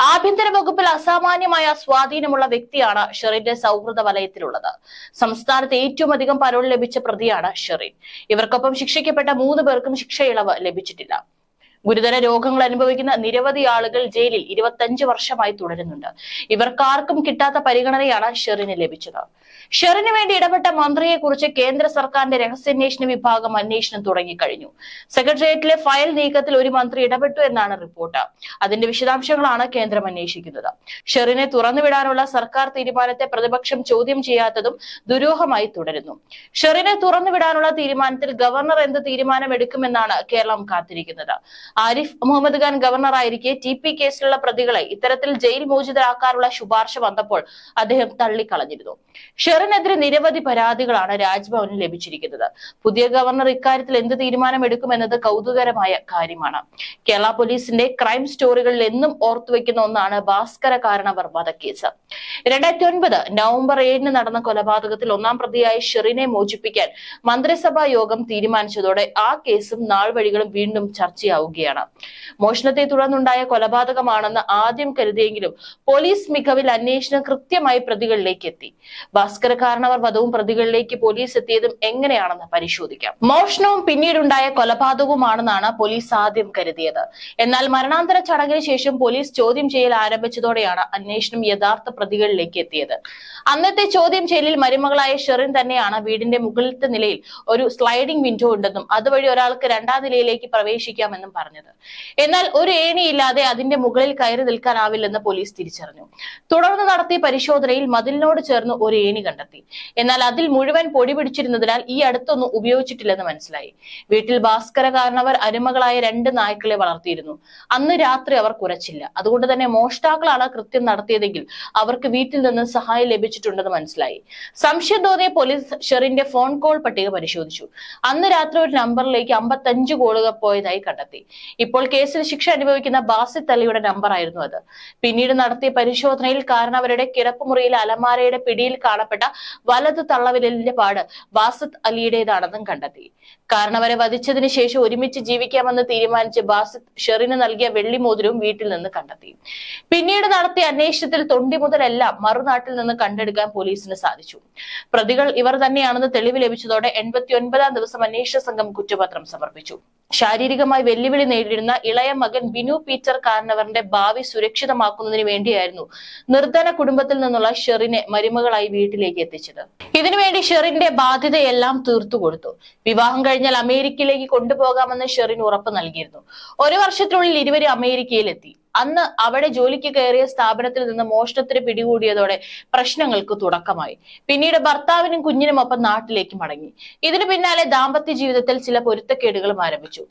ആഭ്യന്തര വകുപ്പിൽ അസാമാന്യമായ സ്വാധീനമുള്ള വ്യക്തിയാണ് ഷെറിന്റെ സൗഹൃദ വലയത്തിലുള്ളത്. സംസ്ഥാനത്ത് ഏറ്റവും അധികം പരോൾ ലഭിച്ച പ്രതിയാണ് ഷെറിൻ. ഇവർക്കൊപ്പം ശിക്ഷിക്കപ്പെട്ട മൂന്ന് പേർക്കും ശിക്ഷ ഇളവ് ലഭിച്ചിട്ടില്ല. ഗുരുതര രോഗങ്ങൾ അനുഭവിക്കുന്ന നിരവധി ആളുകൾ ജയിലിൽ ഇരുപത്തഞ്ച് വർഷമായി തുടരുന്നുണ്ട്. ഇവർക്കാർക്കും കിട്ടാത്ത പരിഗണനയാണ് ഷെറിന് ലഭിച്ചത്. ഷെറിന് വേണ്ടി ഇടപെട്ട മന്ത്രിയെ കുറിച്ച് കേന്ദ്ര സർക്കാരിന്റെ രഹസ്യാന്വേഷണ വിഭാഗം അന്വേഷണം തുടങ്ങിക്കഴിഞ്ഞു. സെക്രട്ടേറിയറ്റിലെ ഫയൽ നീക്കത്തിൽ ഒരു മന്ത്രി ഇടപെട്ടു എന്നാണ് റിപ്പോർട്ട്. അതിന്റെ വിശദാംശങ്ങളാണ് കേന്ദ്രം അന്വേഷിക്കുന്നത്. ഷെറിനെ തുറന്നുവിടാനുള്ള സർക്കാർ തീരുമാനത്തെ പ്രതിപക്ഷം ചോദ്യം ചെയ്യാത്തതും ദുരൂഹമായി തുടരുന്നു. ഷെറിനെ തുറന്നുവിടാനുള്ള തീരുമാനത്തിൽ ഗവർണർ എന്ത് തീരുമാനമെടുക്കുമെന്നാണ് കേരളം കാത്തിരിക്കുന്നത്. ആരിഫ് മുഹമ്മദ് ഖാൻ ഗവർണറായിരിക്കെ ടി പി കേസിലുള്ള പ്രതികളെ ഇത്തരത്തിൽ ജയിൽ മോചിതരാക്കാനുള്ള ശുപാർശ വന്നപ്പോൾ അദ്ദേഹം തള്ളിക്കളഞ്ഞിരുന്നു. ഷെറിനെതിരെ നിരവധി പരാതികളാണ് രാജ്ഭവനിൽ ലഭിച്ചിരിക്കുന്നത്. പുതിയ ഗവർണർ ഇക്കാര്യത്തിൽ എന്ത് തീരുമാനമെടുക്കുമെന്നത് കൗതുകരമായ കാര്യമാണ്. കേരള പോലീസിന്റെ ക്രൈം സ്റ്റോറികളിൽ എന്നും ഓർത്തുവെക്കുന്ന ഒന്നാണ് ഭാസ്കര കാരണവർ വധക്കേസ്. രണ്ടായിരത്തി ഒൻപത് നവംബർ ഏഴിന് നടന്ന കൊലപാതകത്തിൽ ഒന്നാം പ്രതിയായ ഷെറിനെ മോചിപ്പിക്കാൻ മന്ത്രിസഭാ യോഗം തീരുമാനിച്ചതോടെ ആ കേസും നാൾവഴികളും വീണ്ടും ചർച്ചയാവുകയാണ് മോഷണത്തെ തുടർന്നുണ്ടായ കൊലപാതകമാണെന്ന് ആദ്യം കരുതിയെങ്കിലും പോലീസ് മികവിൽ അന്വേഷണം കൃത്യമായി പ്രതികളിലേക്ക് എത്തി. ഭാസ്കര കാരണവർ വധവും പ്രതികളിലേക്ക് പോലീസ് എത്തിയതും എങ്ങനെയാണെന്ന് പരിശോധിക്കാം. മോഷണവും പിന്നീടുണ്ടായ കൊലപാതകവുമാണെന്നാണ് പോലീസ് ആദ്യം കരുതിയത്. എന്നാൽ മരണാന്തര ചടങ്ങിന് ശേഷം പോലീസ് ചോദ്യം ചെയ്യൽ ആരംഭിച്ചതോടെയാണ് അന്വേഷണം യഥാർത്ഥ പ്രതികളിലേക്ക് എത്തിയത്. അന്നത്തെ ചോദ്യം ചെയ്യലിൽ മരുമകളായ ഷെറിൻ തന്നെയാണ് വീടിന്റെ മുകളിലത്തെ നിലയിൽ ഒരു സ്ലൈഡിംഗ് വിൻഡോ ഉണ്ടെന്നും അതുവഴി ഒരാൾക്ക് രണ്ടാം നിലയിലേക്ക് പ്രവേശിക്കാമെന്നും പറഞ്ഞത്. എന്നാൽ ഒരു ഏണിയില്ലാതെ അതിന്റെ മുകളിൽ കയറി നിൽക്കാനാവില്ലെന്ന് പോലീസ് തിരിച്ചറിഞ്ഞു. തുടർന്ന് നടത്തിയ പരിശോധനയിൽ മതിലിനോട് ചേർന്ന് ഒരു ഏണി കണ്ടെത്തി. എന്നാൽ അതിൽ മുഴുവൻ പൊടി പിടിച്ചിരുന്നതിനാൽ ഈ അടുത്തൊന്നും ഉപയോഗിച്ചിട്ടില്ലെന്ന് മനസ്സിലായി. വീട്ടിൽ ഭാസ്കര കാരണവർ അരുമകളായ രണ്ട് നായ്ക്കളെ വളർത്തിയിരുന്നു. അന്ന് രാത്രി അവർ കുറച്ചില്ല അതുകൊണ്ട് തന്നെ മോഷ്ടാക്കളാണ് കൃത്യം നടത്തിയതെങ്കിൽ അവർക്ക് വീട്ടിൽ നിന്ന് സഹായം ലഭിച്ചിട്ടുണ്ടെന്ന് മനസ്സിലായി. സംശയം തോന്നിയ പോലീസ് ഷെറിന്റെ ഫോൺ കോൾ പട്ടിക പരിശോധിച്ചു. അന്ന് രാത്രി ഒരു നമ്പറിലേക്ക് അമ്പത്തഞ്ച് കോളുകൾ പോയതായി കണ്ടെത്തി. ഇപ്പോൾ കേസിൽ ശിക്ഷ അനുഭവിക്കുന്ന ബാസിത് നമ്പർ ആയിരുന്നു അത്. പിന്നീട് നടത്തിയ പരിശോധനയിൽ കാരണവരുടെ കിടപ്പുമുറിയിലെ അലമാരയുടെ പിടിയിൽ കാണപ്പെട്ട വലത് തള്ളവിരലിന്റെ പാട് ബാസിത് അലിയുടേതാണെന്നും കണ്ടെത്തി. കാരണവരെ വധിച്ചതിന് ശേഷം ഒരുമിച്ച് ജീവിക്കാമെന്ന് തീരുമാനിച്ച് ബാസിത് ഷെറിന് നൽകിയ വെള്ളിമോതിരവും വീട്ടിൽ നിന്ന് കണ്ടെത്തി. പിന്നീട് നടത്തിയ അന്വേഷണത്തിൽ തൊണ്ടി മുതലെല്ലാം മറുനാട്ടിൽ നിന്ന് കണ്ടെടുക്കാൻ പോലീസിന് സാധിച്ചു. പ്രതികൾ ഇവർ തന്നെയാണെന്ന് തെളിവ് ലഭിച്ചതോടെ എൺപത്തി ഒൻപതാം ദിവസം അന്വേഷണ സംഘം കുറ്റപത്രം സമർപ്പിച്ചു. ശാരീരികമായി വെല്ലുവിളി നേരിടുന്ന ഇളയ മകൻ ബിനു പീറ്റർ കാരണവറിന്റെ ഭാവി സുരക്ഷിതമാക്കുന്നതിന് വേണ്ടിയായിരുന്നു നിർധന കുടുംബത്തിൽ നിന്നുള്ള ഷെറിനെ മരുമകളായി വീട്ടിലേക്ക് എത്തിച്ചത്. ഇതിനുവേണ്ടി ഷെറിന്റെ ബാധ്യതയെല്ലാം തീർത്തു കൊടുത്തു. വിവാഹം കഴിഞ്ഞാൽ അമേരിക്കയിലേക്ക് കൊണ്ടുപോകാമെന്ന് ഷെറിൻ ഉറപ്പ് നൽകിയിരുന്നു. ഒരു വർഷത്തിനുള്ളിൽ ഇരുവരും അമേരിക്കയിലെത്തി. അന്ന് അവിടെ ജോലിക്ക് കയറിയ സ്ഥാപനത്തിൽ നിന്ന് മോഷണത്തിന് പിടികൂടിയതോടെ പ്രശ്നങ്ങൾക്ക് തുടക്കമായി. പിന്നീട് ഭർത്താവിനും കുഞ്ഞിനും ഒപ്പം നാട്ടിലേക്ക് മടങ്ങി. ഇതിനു പിന്നാലെ ദാമ്പത്യ ജീവിതത്തിൽ ചില പൊരുത്തക്കേടുകളും ആരംഭിച്ചു.